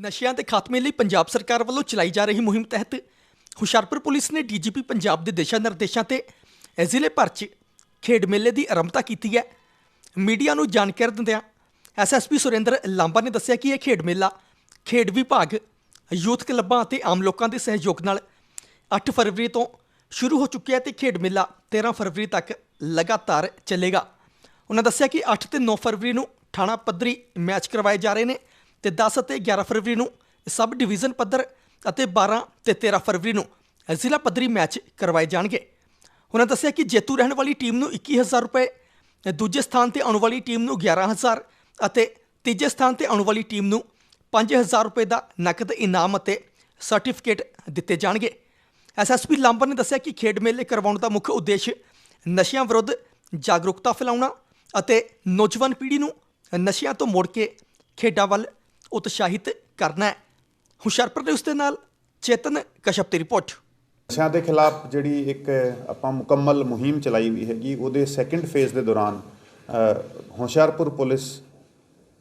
ਨਸ਼ਿਆਂ ਦੇ ਖਾਤਮੇ ਲਈ ਪੰਜਾਬ ਸਰਕਾਰ ਵੱਲੋਂ ਚਲਾਈ ਜਾ ਰਹੀ ਮੁਹਿੰਮ ਤਹਿਤ ਹੁਸ਼ਿਆਰਪੁਰ ਪੁਲਿਸ ਨੇ ਡੀਜੀਪੀ ਪੰਜਾਬ ਦੇ ਦਿਸ਼ਾ ਨਿਰਦੇਸ਼ਾਂ ਤੇ ਜ਼ਿਲ੍ਹੇ ਭਰ 'ਚ ਖੇਡ ਮੇਲੇ ਦੀ ਆਰੰਭਤਾ ਕੀਤੀ ਹੈ। ਮੀਡੀਆ ਨੂੰ ਜਾਣਕਾਰੀ ਦਿੰਦਿਆਂ ਐਸਐਸਪੀ ਸੁਰਿੰਦਰ ਲਾਂਬਾ ਨੇ ਦੱਸਿਆ ਕਿ ਇਹ ਖੇਡ ਮੇਲਾ ਖੇਡ ਵਿਭਾਗ, ਯੂਥ ਕਲੱਬਾਂ ਅਤੇ ਆਮ ਲੋਕਾਂ ਦੇ ਸਹਿਯੋਗ ਨਾਲ 8 ਫਰਵਰੀ ਤੋਂ ਸ਼ੁਰੂ ਹੋ ਚੁੱਕਿਆ ਹੈ ਤੇ ਖੇਡ ਮੇਲਾ 13 ਫਰਵਰੀ ਤੱਕ ਲਗਾਤਾਰ ਚੱਲੇਗਾ। ਉਹਨਾਂ ਦੱਸਿਆ ਕਿ 8 ਤੇ 9 ਫਰਵਰੀ ਨੂੰ ਥਾਣਾ ਪੱਧਰੀ ਮੈਚ ਕਰਵਾਏ ਜਾ ਰਹੇ ਨੇ। ਤੇ 10 ਅਤੇ 11 ਫਰਵਰੀ ਨੂੰ ਸਬ ਡਿਵੀਜ਼ਨ ਪੱਧਰ ਅਤੇ 12 ਤੇ 13 ਫਰਵਰੀ ਨੂੰ ਜ਼ਿਲ੍ਹਾ ਪੱਧਰੀ ਮੈਚ ਕਰਵਾਏ ਜਾਣਗੇ। ਉਹਨਾਂ ਦੱਸਿਆ ਕਿ ਜੇਤੂ ਰਹਿਣ ਵਾਲੀ ਟੀਮ ਨੂੰ 21000 ਰੁਪਏ, ਦੂਜੇ ਸਥਾਨ ਤੇ ਆਉਣ ਵਾਲੀ ਟੀਮ ਨੂੰ 11000 ਅਤੇ ਤੀਜੇ ਸਥਾਨ ਤੇ ਆਉਣ ਵਾਲੀ ਟੀਮ ਨੂੰ 5000 ਰੁਪਏ ਦਾ ਨਕਦ ਇਨਾਮ ਅਤੇ ਸਰਟੀਫਿਕੇਟ ਦਿੱਤੇ ਜਾਣਗੇ। ਐਸਐਸਪੀ ਲਾਂਬਰ ਨੇ ਦੱਸਿਆ ਕਿ ਖੇਡ ਮੇਲੇ ਕਰਵਾਉਣ ਦਾ ਮੁੱਖ ਉਦੇਸ਼ ਨਸ਼ਿਆਂ ਵਿਰੁੱਧ ਜਾਗਰੂਕਤਾ ਫੈਲਾਉਣਾ ਅਤੇ ਨੌਜਵਾਨ ਪੀੜ੍ਹੀ ਨੂੰ ਨਸ਼ਿਆਂ ਤੋਂ ਮੋੜ ਕੇ ਖੇਡਾਂ ਵੱਲ ਉਤਸ਼ਾਹਿਤ ਕਰਨਾ ਹੈ। ਹੁਸ਼ਿਆਰਪੁਰ ਦੇ ਉਸ ਦੇ ਨਾਲ ਚੇਤਨ ਕਸ਼ਪ ਦੀ ਰਿਪੋਰਟ। ਨਸ਼ਿਆਂ ਦੇ ਖਿਲਾਫ ਜਿਹੜੀ ਇੱਕ ਆਪਾਂ ਮੁਕੰਮਲ ਮੁਹਿੰਮ ਚਲਾਈ ਹੋਈ ਹੈਗੀ, ਉਹਦੇ ਸੈਕੰਡ ਫੇਜ਼ ਦੇ ਦੌਰਾਨ ਹੁਸ਼ਿਆਰਪੁਰ ਪੁਲਿਸ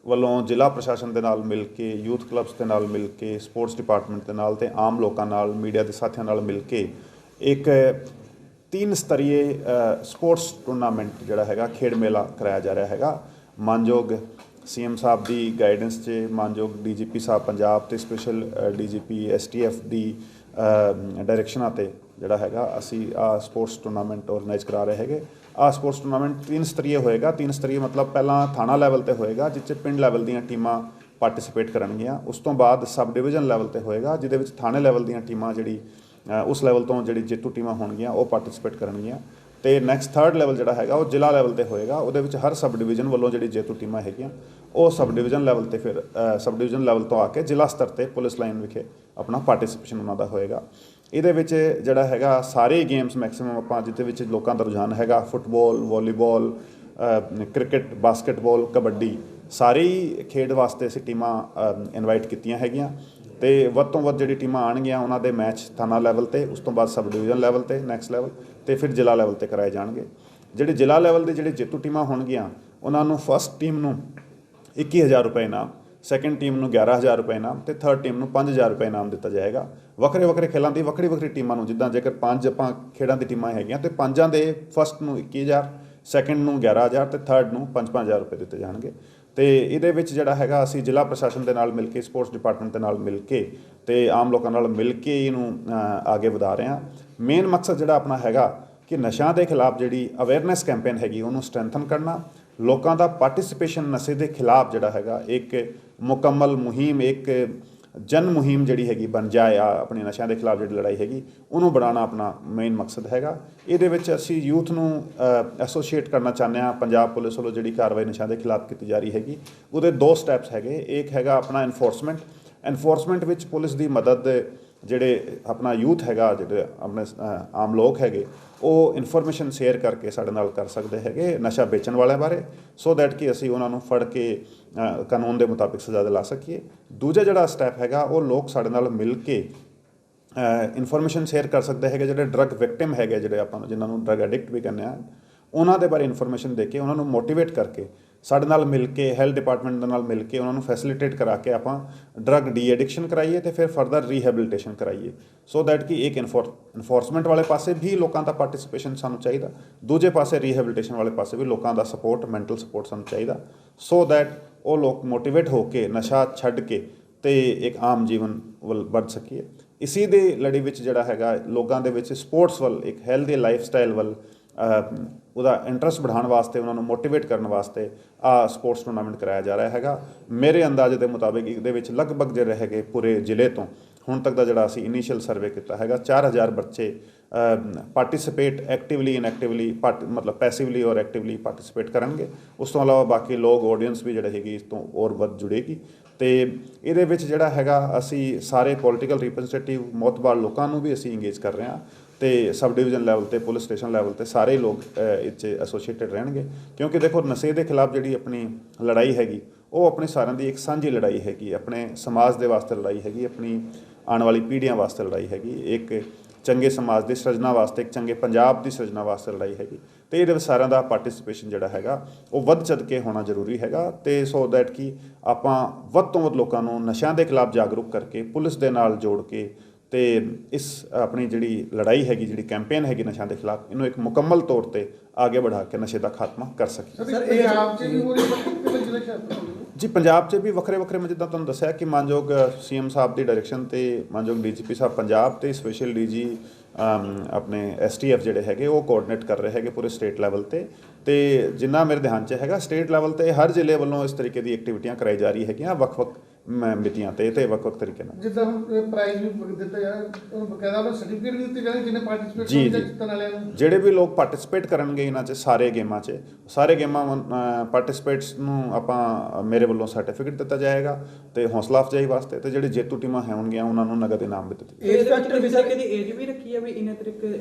ਵੱਲੋਂ ਜ਼ਿਲ੍ਹਾ ਪ੍ਰਸ਼ਾਸਨ ਦੇ ਨਾਲ ਮਿਲ ਕੇ, ਯੂਥ ਕਲੱਬਸ ਦੇ ਨਾਲ ਮਿਲ ਕੇ, ਸਪੋਰਟਸ ਡਿਪਾਰਟਮੈਂਟ ਦੇ ਨਾਲ ਤੇ ਆਮ ਲੋਕਾਂ ਨਾਲ, ਮੀਡੀਆ ਦੇ ਸਾਥੀਆਂ ਨਾਲ ਮਿਲ ਕੇ ਇੱਕ ਤਿੰਨ ਸਤਰੀਏ ਸਪੋਰਟਸ ਟੂਰਨਾਮੈਂਟ ਜਿਹੜਾ ਹੈਗਾ, ਖੇਡ ਮੇਲਾ ਕਰਾਇਆ ਜਾ ਰਿਹਾ ਹੈਗਾ। ਮਾਨਯੋਗ ਸੀਐਮ ਸਾਹਿਬ ਦੀ ਗਾਈਡੈਂਸ 'ਚ ਮਾਨਯੋਗ ਡੀਜੀਪੀ ਸਾਹਿਬ ਪੰਜਾਬ ਤੇ ਸਪੈਸ਼ਲ ਡੀਜੀਪੀ ਐਸਟੀਐਫ ਦੀ ਡਾਇਰੈਕਸ਼ਨਾਂ ਤੇ ਜਿਹੜਾ ਹੈਗਾ, ਅਸੀਂ ਆ ਸਪੋਰਟਸ ਟੂਰਨਾਮੈਂਟ ਆਰਗੇਨਾਈਜ਼ ਕਰਾ ਰਹੇ ਹੈਗੇ। ਆ ਸਪੋਰਟਸ ਟੂਰਨਾਮੈਂਟ ਤਿੰਨ ਸਤਰੀਏ ਹੋਏਗਾ। ਤਿੰਨ ਸਤਰੀਏ ਮਤਲਬ ਪਹਿਲਾਂ ਥਾਣਾ ਲੈਵਲ ਤੇ ਹੋਏਗਾ, ਜਿੱਥੇ ਪਿੰਡ ਲੈਵਲ ਦੀਆਂ ਟੀਮਾਂ ਪਾਰਟਿਸਿਪੇਟ ਕਰਨਗੀਆਂ। ਉਸ ਤੋਂ ਬਾਅਦ ਸਬ ਡਿਵੀਜ਼ਨ ਲੈਵਲ ਤੇ ਹੋਏਗਾ, ਜਿਹਦੇ ਵਿੱਚ ਥਾਣੇ ਲੈਵਲ ਦੀਆਂ ਟੀਮਾਂ ਜਿਹੜੀ ਉਸ ਲੈਵਲ ਤੋਂ ਜਿਹੜੀ ਜੇਤੂ ਟੀਮਾਂ ਹੋਣਗੀਆਂ, ਉਹ ਪਾਰਟਿਸਿਪੇਟ ਕਰਨਗੀਆਂ। ਤੇ ਨੈਕਸਟ ਥਰਡ ਲੈਵਲ ਜਿਹੜਾ ਹੈਗਾ, ਉਹ ਜ਼ਿਲ੍ਹਾ ਲੈਵਲ ਤੇ ਹੋਏਗਾ। ਉਹਦੇ ਵਿੱਚ ਹਰ ਸਬ ਡਿਵੀਜ਼ਨ ਵੱਲੋਂ ਜਿਹੜੀ ਜੇਤੂ ਟੀਮਾਂ ਹੈਗੀਆਂ, ਉਹ ਸਬ ਡਿਵੀਜ਼ਨ ਲੈਵਲ ਤੇ ਫਿਰ ਸਬ ਡਿਵੀਜ਼ਨ ਲੈਵਲ ਤੋਂ ਆ ਕੇ ਜ਼ਿਲ੍ਹਾ ਸਤਰ ਤੇ ਪੁਲਿਸ ਲਾਈਨ ਵਿਖੇ ਆਪਣਾ ਪਾਰਟਿਸਿਪੇਸ਼ਨ ਉਹਨਾਂ ਦਾ ਹੋਏਗਾ। ਇਹਦੇ ਵਿੱਚ ਜਿਹੜਾ ਹੈਗਾ, ਸਾਰੇ ਗੇਮਸ ਮੈਕਸਿਮਮ ਆਪਾਂ ਜਿੱਥੇ ਵਿੱਚ ਲੋਕਾਂ ਦਾ ਰੁਝਾਨ ਹੈਗਾ football volleyball cricket basketball kabaddi, ਸਾਰੇ ਹੀ ਖੇਡ ਵਾਸਤੇ ਅਸੀਂ ਟੀਮਾਂ ਇਨਵਾਈਟ ਕੀਤੀਆਂ ਹੈਗੀਆਂ। ਤੇ ਵੱਧ ਤੋਂ ਵੱਧ ਜਿਹੜੀ ਟੀਮਾਂ ਆਣਗੀਆਂ ਉਹਨਾਂ ਦੇ ਮੈਚ ਥਾਣਾ ਲੈਵਲ ਤੇ, ਉਸ ਤੋਂ ਬਾਅਦ ਸਬ ਡਿਵੀਜ਼ਨ ਲੈਵਲ ਤੇ ਨੈਕਸਟ ਲੈਵਲ ਤੇ ਫਿਰ ਜ਼ਿਲ੍ਹਾ ਲੈਵਲ ਤੇ ਕਰਾਏ ਜਾਣਗੇ। ਜਿਹੜੇ ਜ਼ਿਲ੍ਹਾ ਲੈਵਲ ਦੇ ਜਿਹੜੇ ਜੇਤੂ ਟੀਮਾਂ ਹੋਣਗੀਆਂ, ਉਹਨਾਂ ਨੂੰ ਫਸਟ ਟੀਮ ਨੂੰ 21000 ਰੁਪਏ ਇਨਾਮ ਸੈਕੰਡ ਟੀਮ ਨੂੰ 11000 ਰੁਪਏ ਇਨਾਮ ਤੇ ਥਰਡ ਟੀਮ ਨੂੰ 5000 ਰੁਪਏ ਇਨਾਮ ਦਿੱਤਾ ਜਾਏਗਾ। ਵੱਖਰੇ ਵੱਖਰੇ ਖੇਲਾਂ ਦੀ ਵੱਖਰੀ ਵੱਖਰੀ ਟੀਮਾਂ ਨੂੰ, ਜਿੱਦਾਂ ਜੇਕਰ ਪੰਜ ਆਪਾਂ ਖੇਡਾਂ ਦੀ ਟੀਮਾਂ ਹੈਗੀਆਂ, ਤੇ ਪੰਜਾਂ ਦੇ ਫਸਟ ਨੂੰ 21000 ਸੈਕੰਡ ਨੂੰ 11000 ਤੇ ਥਰਡ ਨੂੰ 5-5000 ਰੁਪਏ ਦਿੱਤੇ ਜਾਣਗੇ। ਤੇ ਇਹਦੇ ਵਿੱਚ ਜਿਹੜਾ ਹੈਗਾ ਅਸੀਂ ਜ਼ਿਲ੍ਹਾ ਪ੍ਰਸ਼ਾਸਨ ਦੇ ਨਾਲ ਮਿਲ ਕੇ ਸਪੋਰਟਸ ਡਿਪਾਰਟਮੈਂਟ ਦੇ ਨਾਲ ਮਿਲ ਕੇ ਤੇ ਆਮ ਲੋਕਾਂ ਨਾਲ ਮਿਲ ਕੇ ਇਹਨੂੰ ਅ, ਅੱਗੇ ਵਧਾ ਰਹੇ ਹਾਂ। ਮੇਨ ਮਕਸਦ ਜਿਹੜਾ ਆਪਣਾ ਹੈਗਾ ਕਿ ਨਸ਼ਿਆਂ ਦੇ ਖਿਲਾਫ ਜਿਹੜੀ ਅਵੇਅਰਨੈਸ ਕੈਂਪੇਨ ਹੈਗੀ ਉਹਨੂੰ ਸਟਰੈਂਥਨ ਕਰਨਾ। ਲੋਕਾਂ ਦਾ ਪਾਰਟਿਸਿਪੇਸ਼ਨ ਨਸ਼ੇ ਦੇ ਖਿਲਾਫ ਜਿਹੜਾ ਹੈਗਾ ਇੱਕ ਮੁਕੰਮਲ ਮੁਹਿੰਮ ਇੱਕ ਜਨ ਮੁਹਿੰਮ ਜਿਹੜੀ ਹੈਗੀ ਬਣ ਜਾਏ ਆ ਆਪਣੇ ਨਸ਼ਿਆਂ ਦੇ ਖਿਲਾਫ ਜਿਹੜੀ ਲੜਾਈ ਹੈਗੀ, ਉਹਨੂੰ ਬਣਾਉਣਾ ਆਪਣਾ ਮੇਨ ਮਕਸਦ ਹੈਗਾ। ਇਹਦੇ ਵਿੱਚ ਅਸੀਂ ਯੂਥ ਨੂੰ ਐਸੋਸੀਏਟ ਕਰਨਾ ਚਾਹੁੰਦੇ ਹਾਂ। ਪੰਜਾਬ ਪੁਲਿਸ ਵੱਲੋਂ ਜਿਹੜੀ ਕਾਰਵਾਈ ਨਸ਼ਿਆਂ ਦੇ ਖਿਲਾਫ ਕੀਤੀ ਜਾ ਰਹੀ ਹੈਗੀ, ਉਹਦੇ ਦੋ ਸਟੈਪਸ ਹੈਗੇ। ਇੱਕ ਹੈਗਾ ਆਪਣਾ ਐਨਫੋਰਸਮੈਂਟ ਐਨਫੋਰਸਮੈਂਟ ਵਿੱਚ ਪੁਲਿਸ ਦੀ ਮਦਦ ਜਿਹੜੇ ਆਪਣਾ ਯੂਥ ਹੈਗਾ, ਜਿਹੜੇ ਆਪਣੇ ਆਮ ਲੋਕ ਹੈਗੇ, ਉਹ ਇਨਫੋਰਮੇਸ਼ਨ ਸ਼ੇਅਰ ਕਰਕੇ ਸਾਡੇ ਨਾਲ ਕਰ ਸਕਦੇ ਹੈਗੇ ਨਸ਼ਾ ਵੇਚਣ ਵਾਲਿਆਂ ਬਾਰੇ ਸੋ ਦੈਟ ਕਿ ਅਸੀਂ ਉਹਨਾਂ ਨੂੰ ਫੜ ਕੇ ਕਾਨੂੰਨ ਦੇ ਮੁਤਾਬਿਕ ਸਜ਼ਾ ਦਿਲਾ ਸਕੀਏ। ਦੂਜਾ ਜਿਹੜਾ ਸਟੈਪ ਹੈਗਾ, ਉਹ ਲੋਕ ਸਾਡੇ ਨਾਲ ਮਿਲ ਕੇ ਇਨਫੋਰਮੇਸ਼ਨ ਸ਼ੇਅਰ ਕਰ ਸਕਦੇ ਹੈਗੇ, ਜਿਹੜੇ ਡਰੱਗ ਵਿਕਟਿਮ ਹੈਗੇ, ਜਿਹੜੇ ਆਪਾਂ ਨੂੰ, ਜਿਨ੍ਹਾਂ ਨੂੰ ਡਰੱਗ ਐਡਿਕਟ ਵੀ ਕਹਿੰਦੇ ਆ, ਉਹਨਾਂ ਦੇ ਬਾਰੇ ਇਨਫੋਰਮੇਸ਼ਨ ਦੇ ਕੇ ਉਹਨਾਂ ਨੂੰ ਮੋਟੀਵੇਟ ਕਰਕੇ ਸਾਡੇ ਨਾਲ ਮਿਲ ਕੇ ਹੈਲਥ ਡਿਪਾਰਟਮੈਂਟ ਦੇ ਨਾਲ ਮਿਲ ਕੇ ਉਹਨਾਂ ਨੂੰ ਫੈਸਿਲਿਟੇਟ ਕਰਾ ਕੇ ਆਪਾਂ ਡਰੱਗ ਡੀ ਐਡਿਕਸ਼ਨ ਕਰਾਈਏ ਤੇ ਫਿਰ ਫਰਦਰ ਰੀਹੈਬਿਲਿਟੇਸ਼ਨ ਕਰਾਈਏ। ਸੋ ਦੈਟ ਕਿ ਇੱਕ ਇਨਫੋਰਸਮੈਂਟ ਵਾਲੇ ਪਾਸੇ ਵੀ ਲੋਕਾਂ ਦਾ ਪਾਰਟਿਸਿਪੇਸ਼ਨ ਸਾਨੂੰ ਚਾਹੀਦਾ। ਦੂਜੇ ਪਾਸੇ ਰੀਹੈਬਿਲਿਟੇਸ਼ਨ ਵਾਲੇ ਪਾਸੇ ਵੀ ਲੋਕਾਂ ਦਾ ਸਪੋਰਟ ਮੈਂਟਲ ਸਪੋਰਟ ਸਾਨੂੰ ਚਾਹੀਦਾ। ਸੋ ਦੈਟ ਉਹ ਲੋਕ ਮੋਟੀਵੇਟ ਹੋ ਕੇ, ਨਸ਼ਾ ਛੱਡ ਕੇ ਤੇ ਇੱਕ ਆਮ ਜੀਵਨ ਵੱਲ ਵੱਧ ਸਕੀਏ। ਇਸੀ ਦੇ ਲੜੀ ਵਿੱਚ ਜਿਹੜਾ ਹੈਗਾ, ਲੋਕਾਂ ਦੇ ਵਿੱਚ ਸਪੋਰਟਸ ਵੱਲ, ਇੱਕ ਹੈਲਦੀ ਲਾਈਫ ਸਟਾਈਲ ਵੱਲ ਉਹਦਾ ਇੰਟਰਸਟ ਵਧਾਉਣ ਵਾਸਤੇ, ਉਹਨਾਂ ਨੂੰ ਮੋਟੀਵੇਟ ਕਰਨ ਵਾਸਤੇ ਆ ਸਪੋਰਟਸ ਟੂਰਨਾਮੈਂਟ ਕਰਾਇਆ ਜਾ ਰਿਹਾ ਹੈਗਾ। ਮੇਰੇ ਅੰਦਾਜ਼ੇ ਦੇ ਮੁਤਾਬਿਕ ਇਹਦੇ ਵਿੱਚ ਲਗਭਗ ਜਿਹੜੇ ਹੈਗੇ ਪੂਰੇ ਜ਼ਿਲ੍ਹੇ ਤੋਂ ਹੁਣ ਤੱਕ ਦਾ ਜਿਹੜਾ ਅਸੀਂ ਇਨੀਸ਼ੀਅਲ ਸਰਵੇ ਕੀਤਾ ਹੈਗਾ 4000 ਬੱਚੇ ਪਾਰਟਿਸਿਪੇਟ ਐਕਟਿਵਲੀ ਇਨਐਕਟਿਵਲੀ ਮਤਲਬ ਪੈਸਿਵਲੀ ਔਰ ਐਕਟਿਵਲੀ ਪਾਰਟਿਸਿਪੇਟ ਕਰਨਗੇ। ਉਸ ਤੋਂ ਇਲਾਵਾ ਬਾਕੀ ਲੋਕ ਆਡੀਅנס ਵੀ ਜਿਹੜੇ ਹੈਗੀ ਇਸ ਤੋਂ ਹੋਰ ਵੱਧ ਜੁੜੇਗੀ। ਤੇ ਇਹਦੇ ਵਿੱਚ ਜਿਹੜਾ ਹੈਗਾ, ਅਸੀਂ ਸਾਰੇ ਪੋਲੀਟੀਕਲ ਰਿਪਰੈਜ਼ੈਂਟੇਟਿਵ ਮੋਤਬਾਰ ਲੋਕਾਂ ਨੂੰ ਵੀ ਅਸੀਂ ਇੰਗੇਜ ਕਰ ਰਹੇ ਹਾਂ। ਤੇ ਸਬ ਡਿਵੀਜ਼ਨ ਲੈਵਲ ਤੇ ਪੁਲਿਸ ਸਟੇਸ਼ਨ ਲੈਵਲ ਤੇ ਸਾਰੇ ਲੋਕ ਅ, ਇਹ 'ਚ ਐਸੋਸੀਏਟਡ ਰਹਿਣਗੇ। ਕਿਉਂਕਿ ਦੇਖੋ ਨਸ਼ੇ ਦੇ ਖਿਲਾਫ ਜਿਹੜੀ ਆਪਣੀ ਲੜਾਈ ਹੈਗੀ ਉਹ ਆਪਣੀ ਸਾਰਿਆਂ ਦੀ ਇੱਕ ਸਾਂਝੀ ਲੜਾਈ ਹੈਗੀ। ਆਪਣੇ ਸਮਾਜ ਦੇ ਵਾਸਤੇ ਲੜਾਈ ਹੈਗੀ ਆਪਣੀ ਆਉਣ ਵਾਲੀ ਪੀੜ੍ਹੀਆਂ ਵਾਸਤੇ ਲੜਾਈ ਹੈਗੀ। ਇੱਕ ਚੰਗੇ ਸਮਾਜ ਦੀ ਸਿਰਜਣਾ ਵਾਸਤੇ ਇੱਕ ਚੰਗੇ ਪੰਜਾਬ ਦੀ ਸਿਰਜਣਾ ਵਾਸਤੇ ਲੜਾਈ ਹੈਗੀ। ਤੇ ਇਹਦੇ ਵਿੱਚ ਸਾਰਿਆਂ ਦਾ ਪਾਰਟਿਸਿਪੇਸ਼ਨ ਜਿਹੜਾ ਹੈਗਾ ਉਹ ਵੱਧ ਚੜ ਕੇ ਹੋਣਾ ਜ਼ਰੂਰੀ ਹੈਗਾ। ਤੇ ਸੋ ਦੈਟ ਕਿ ਆਪਾਂ ਵੱਧ ਤੋਂ ਵੱਧ ਲੋਕਾਂ ਨੂੰ ਨਸ਼ਿਆਂ ਦੇ ਖਿਲਾਫ ਜਾਗਰੂਕ ਕਰਕੇ ਪੁਲਿਸ ਦੇ ਨਾਲ ਜੋੜ ਕੇ ਤੇ ਇਸ ਆਪਣੀ ਜਿਹੜੀ ਲੜਾਈ ਹੈਗੀ ਜਿਹੜੀ ਕੈਂਪੇਨ ਹੈਗੀ ਨਸ਼ਿਆਂ ਦੇ ਖਿਲਾਫ ਇਹਨੂੰ ਇੱਕ ਮੁਕੰਮਲ ਤੌਰ ਤੇ ਅੱਗੇ ਵਧਾ ਕੇ ਨਸ਼ੇ ਦਾ ਖਾਤਮਾ ਕਰ ਸਕੀਏ ਸਰ ਇਹ ਪੰਜਾਬ ਚ ਵੀ ਹੋ? ਰਹੀ ਜੀ ਪੰਜਾਬ 'ਚ ਵੀ ਵੱਖਰੇ ਵੱਖਰੇ ਮੈਂ ਜਿੱਦਾਂ ਤੁਹਾਨੂੰ ਦੱਸਿਆ ਕਿ ਮਾਨਯੋਗ ਸੀਐਮ ਸਾਹਿਬ ਦੀ ਡਾਇਰੈਕਸ਼ਨ ਤੇ ਮਾਨਯੋਗ ਡੀਜੀਪੀ ਸਾਹਿਬ ਪੰਜਾਬ ਤੇ ਸਪੈਸ਼ਲ ਡੀਜੀ ਆਪਣੇ ਐਸਟੀਐਫ ਜਿਹੜੇ ਹੈਗੇ ਉਹ ਕੋਆਰਡੀਨੇਟ ਕਰ ਰਹੇ ਹੈਗੇ ਪੂਰੇ ਸਟੇਟ ਲੈਵਲ ਤੇ। ਤੇ ਜਿੰਨਾ ਮੇਰੇ ਧਿਆਨ 'ਚ ਹੈਗਾ ਸਟੇਟ ਲੈਵਲ ਤੇ ਹਰ ਜ਼ਿਲ੍ਹੇ ਵੱਲੋਂ ਇਸ ਤਰੀਕੇ ਦੀ ਐਕਟੀਵਿਟੀਆਂ ਕਰਾਈ ਜਾ ਰਹੀ ਹੈਗੀਆਂ। ਵੱਖ-ਵੱਖ ਮ- ਮਿਤੀਆਂ ਤੇ ਤੇ ਵੱਖ-ਵੱਖ ਤਰੀਕੇ ਨਾਲ। ਜਿੱਦਾਂ ਹੁਣ ਪ੍ਰਾਈਜ਼ ਵੀ ਦਿੱਤਾ ਜਾ ਉਹਨੂੰ ਬਕਾਇਦਾ ਉਹਨੂੰ ਸਰਟੀਫਿਕੇਟ ਵੀ ਦਿੱਤੇ ਜਾਂਦੇ ਜਿਹਨੇ ਪਾਰਟਿਸਿਪੇਟ ਜੀ। ਜਿੱਤਣ ਵਾਲਿਆਂ ਨੂੰ। ਜਿਹੜੇ ਵੀ ਲੋਕ ਪਾਰਟਿਸਿਪੇਟ ਕਰਨਗੇ ਇਹਨਾਂ 'ਚ ਸਾਰੇ ਗੇਮਾਂ 'ਚ ਸਾਰੇ ਗੇਮਾਂ ਪਾਰਟਿਸਿਪੇਟਸ ਨੂੰ ਆਪਾਂ ਮੇਰੇ ਵੱਲੋਂ ਸਰਟੀਫਿਕੇਟ ਦਿੱਤਾ ਜਾਏਗਾ ਤੇ ਹੌਸਲਾ ਅਫਜ਼ਾਈ ਵਾਸਤੇ ਤੇ ਜਿਹੜੇ ਜੇਤੂ ਟੀਮਾਂ ਹੋਣਗੀਆਂ ਉਹਨਾਂ ਨੂੰ ਨਗਦ ਇਨਾਮ ਵੀ ਦਿੱਤੇ ਏਜ ਫੈਕਟਰ ਵੀ ਸਰ ਕਿਹਦੀ ਏਜ ਵੀ ਰੱਖੀ ਹੈ ਵੀ ਇੰਨੇ ਤਰੀਕੇ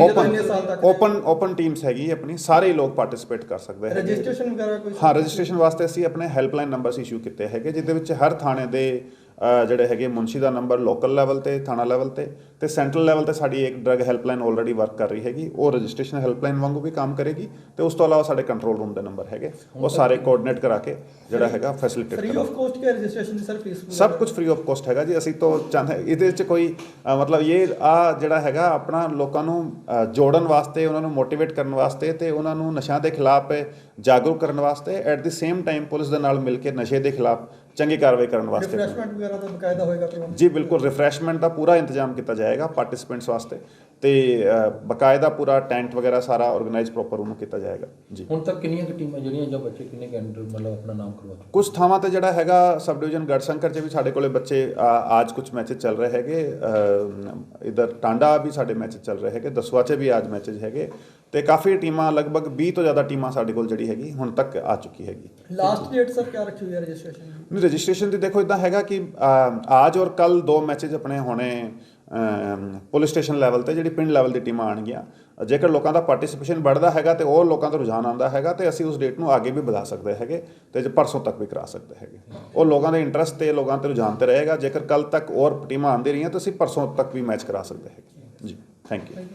ਓਪਨ ਓਪਨ ਓਪਨ ਟੀਮਸ ਹੈਗੀ ਹੈ ਆਪਣੀ ਸਾਰੇ ਹੀ ਲੋਕ ਪਾਰਟਿਸਿਪੇਟ ਕਰ ਸਕਦੇ ਹੈਗੇ। ਰਜਿਸਟ੍ਰੇਸ਼ਨ ਵਗੈਰਾ ਕੋਈ ਹਾਂ ਰਜਿਸਟ੍ਰੇਸ਼ਨ ਵਾਸਤੇ ਅਸੀਂ ਆਪਣੇ ਹੈਲਪਲਾਈਨ ਨੰਬਰਸ ਇਸ਼ੂ ਕੀਤੇ ਹੈਗੇ ਜਿਹਦੇ ਵਿੱਚ ਹਰ ਥਾਣੇ ਦੇ ਜਿਹੜੇ ਹੈਗੇ ਮੁਨਸ਼ੀ ਦਾ ਨੰਬਰ ਲੋਕਲ ਲੈਵਲ ਤੇ ਥਾਣਾ ਲੈਵਲ ਤੇ ਤੇ ਸੈਂਟਰਲ ਲੈਵਲ ਤੇ ਸਾਡੀ ਇੱਕ ਡਰਗ ਹੈਲਪਲਾਈਨ ਆਲਰੇਡੀ ਵਰਕ ਕਰ ਰਹੀ ਹੈਗੀ। ਉਹ ਰਜਿਸਟ੍ਰੇਸ਼ਨ ਹੈਲਪਲਾਈਨ ਵਾਂਗੂ ਵੀ ਕੰਮ ਕਰੇਗੀ ਤੇ ਉਸ ਤੋਂ ਇਲਾਵਾ ਸਾਡੇ ਕੰਟਰੋਲ ਰੂਮ ਦੇ ਨੰਬਰ ਹੈਗੇ। ਉਹ ਸਾਰੇ ਕੋਆਰਡੀਨੇਟ ਕਰਾ ਕੇ ਜਿਹੜਾ ਹੈਗਾ ਫੈਸਿਲਿਟੇਟ ਫ੍ਰੀ ਆਫ ਕੋਸਟ ਕੇ ਰਜਿਸਟ੍ਰੇਸ਼ਨ ਦੀ ਸਰ ਫੀਸ ਸਭ ਕੁਝ ਫ੍ਰੀ ਆਫ ਕਾਸਟ ਹੈਗਾ ਜੀ। ਅਸੀਂ ਤੋਂ ਚਾਹੁੰਦੇ ਇਹਦੇ ਵਿੱਚ ਕੋਈ ਮਤਲਬ ਇਹ ਆ ਜਿਹੜਾ ਹੈਗਾ ਆਪਣਾ ਲੋਕਾਂ ਨੂੰ ਜੋੜਨ ਵਾਸਤੇ ਉਹਨਾਂ ਨੂੰ ਮੋਟੀਵੇਟ ਕਰਨ ਵਾਸਤੇ ਤੇ ਉਹਨਾਂ ਨੂੰ ਨਸ਼ਿਆਂ ਦੇ ਖਿਲਾਫ ਜਾਗਰੂਕ ਕਰਨ ਵਾਸਤੇ at the same time police ਦੇ ਨਾਲ ਮਿਲ ਕੇ ਨਸ਼ੇ ਦੇ ਖਿਲਾਫ ਚੰਗੀ ਕਾਰਵਾਈ ਕਰਨ ਵਾਸਤੇ। ਰਿਫਰੈਸ਼ਮੈਂਟ ਵਗੈਰਾ ਦਾ ਬਕਾਇਦਾ ਹੋਏਗਾ ਪ੍ਰਬੰਧ ਜੀ ਬਿਲਕੁਲ ਰਿਫਰੈਸ਼ਮੈਂਟ ਦਾ ਪੂਰਾ ਇੰਤਜ਼ਾਮ ਕੀਤਾ ਜਾਏਗਾ ਪਾਰਟਿਸਿਪੈਂਟਸ ਵਾਸਤੇ। ਤੇ ਬਕਾਇਦਾ ਪੂਰਾ ਟੈਂਟ ਵਗੈਰਾ ਸਾਰਾ ਆਰਗੇਨਾਈਜ਼ ਪ੍ਰੋਪਰ ਉਹਨੂੰ ਕੀਤਾ ਜਾਏਗਾ। ਜੀ। ਹੁਣ ਤੱਕ ਕਿੰਨੀਆਂ ਕੁ ਟੀਮਾਂ ਜਿਹੜੀਆਂ ਜਾਂ ਬੱਚੇ ਕਿੰਨੇ ਕੈਂਡਰ ਮਤਲਬ ਆਪਣਾ ਨਾਮ ਕਰਵਾ ਚੁੱਕੇ? ਕੁਝ ਥਾਵਾਂ ਤੇ ਜਿਹੜਾ ਹੈਗਾ ਸਬ ਡਿਵੀਜ਼ਨ ਗੜਸ਼ੰਕਰ 'ਚ ਵੀ ਸਾਡੇ ਕੋਲੇ ਬੱਚੇ ਅੱਜ ਕੁਝ ਮੈਚਸ ਚੱਲ ਰਹੇ ਹੈਗੇ। ਇਧਰ ਟਾਂਡਾ ਵੀ ਸਾਡੇ ਮੈਚ ਚੱਲ ਰਹੇ ਹੈਗੇ ਦਸਵਾ 'ਚ ਵੀ ਅੱਜ ਮੈਚਸ ਹੈਗੇ। ਤੇ ਕਾਫੀ ਟੀਮਾਂ ਲਗਭਗ 20 ਤੋਂ ਜ਼ਿਆਦਾ ਟੀਮਾਂ ਸਾਡੇ ਕੋਲ ਜਿਹੜੀ ਹੈਗੀ ਹੁਣ ਤੱਕ ਆ ਚੁੱਕੀ ਹੈਗੀ। ਲਾਸਟ ਡੇਟ ਸਰ ਕਿਆ ਰੱਖੀ ਹੋਈ ਹੈ ਰਜਿਸਟ੍ਰੇਸ਼ਨ ਦੀ? ਨਹੀਂ ਰਜਿਸਟ੍ਰੇਸ਼ਨ ਦੀ ਦੇਖੋ ਇਦਾਂ ਹੈਗਾ ਕਿ ਅੱਜ ਔਰ ਕੱਲ ਦੋ ਮੈਚਸ ਆਪਣੇ ਹੋਣੇ ਪੁਲਿਸ ਸਟੇਸ਼ਨ ਲੈਵਲ ਤੇ ਜਿਹੜੀ ਪਿੰਡ ਲੈਵਲ ਦੀ ਟੀਮਾਂ ਆਣਗੀਆਂ ਜੇਕਰ ਲੋਕਾਂ ਦਾ ਪਾਰਟਿਸਿਪੇਸ਼ਨ ਵਧਦਾ ਹੈਗਾ ਤੇ ਉਹ ਲੋਕਾਂ ਦਾ ਰੁਝਾਨ ਆਉਂਦਾ ਹੈਗਾ ਤੇ ਅਸੀਂ ਉਸ ਡੇਟ ਨੂੰ ਅੱਗੇ ਵੀ ਵਧਾ ਸਕਦੇ ਹੈਗੇ ਤੇ ਜੇ ਪਰਸੋਂ ਤੱਕ ਵੀ ਕਰਾ ਸਕਦੇ ਹੈਗੇ। ਉਹ ਲੋਕਾਂ ਦੇ ਇੰਟਰਸਟ ਤੇ ਲੋਕਾਂ ਤੇ ਰੁਝਾਨ ਤੇ ਰਹੇਗਾ। ਜੇਕਰ ਕੱਲ ਤੱਕ ਹੋਰ ਟੀਮਾਂ ਆਉਂਦੀ ਰਹੀਆਂ ਤਾਂ ਅਸੀਂ ਪਰਸੋਂ ਤੱਕ ਵੀ ਮੈਚ ਕਰਾ ਸਕਦੇ ਹੈਗੇ। ਜੀ ਥੈਂਕ ਯੂ